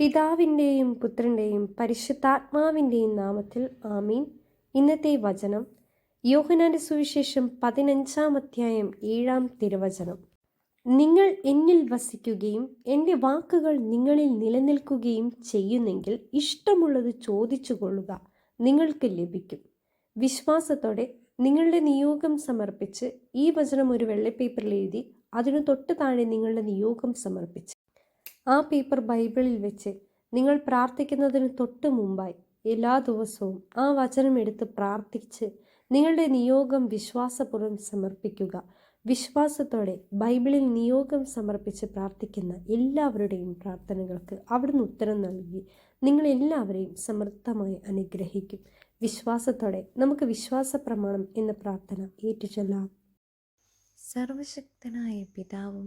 പിതാവിന്റെയും പുത്രന്റെയും പരിശുദ്ധാത്മാവിന്റെയും നാമത്തിൽ ആമീൻ. ഇന്നത്തെ വചനം യോഹനാന്റെ സുവിശേഷം പതിനഞ്ചാം അധ്യായം ഏഴാം തിരുവചനം. നിങ്ങൾ എന്നിൽ വസിക്കുകയും എന്റെ വാക്കുകൾ നിങ്ങളിൽ നിലനിൽക്കുകയും ചെയ്യുന്നെങ്കിൽ ഇഷ്ടമുള്ളത് ചോദിച്ചു കൊള്ളുക നിങ്ങൾക്ക് ലഭിക്കും. വിശ്വാസത്തോടെ നിങ്ങളുടെ നിയോഗം സമർപ്പിച്ച് ഈ വചനം ഒരു വെള്ളപ്പേപ്പറിൽ എഴുതി അതിനു തൊട്ട് താഴെ നിങ്ങളുടെ നിയോഗം സമർപ്പിച്ച്. ആ പേപ്പർ ബൈബിളിൽ വെച്ച് നിങ്ങൾ പ്രാർത്ഥിക്കുന്നതിന് തൊട്ട് മുമ്പായി എല്ലാ ദിവസവും ആ വചനം എടുത്ത് പ്രാർത്ഥിച്ച് നിങ്ങളുടെ നിയോഗം വിശ്വാസപൂർവം സമർപ്പിക്കുക. വിശ്വാസത്തോടെ ബൈബിളിൽ നിയോഗം സമർപ്പിച്ച് പ്രാർത്ഥിക്കുന്ന എല്ലാവരുടെയും പ്രാർത്ഥനകൾക്ക് അവിടുന്ന് ഉത്തരം നൽകി നിങ്ങളെല്ലാവരെയും സമൃദ്ധമായി അനുഗ്രഹിക്കും. വിശ്വാസത്തോടെ നമുക്ക് വിശ്വാസ പ്രമാണം എന്ന പ്രാർത്ഥന ഏറ്റുചൊല്ലാം. സർവശക്തനായ പിതാവും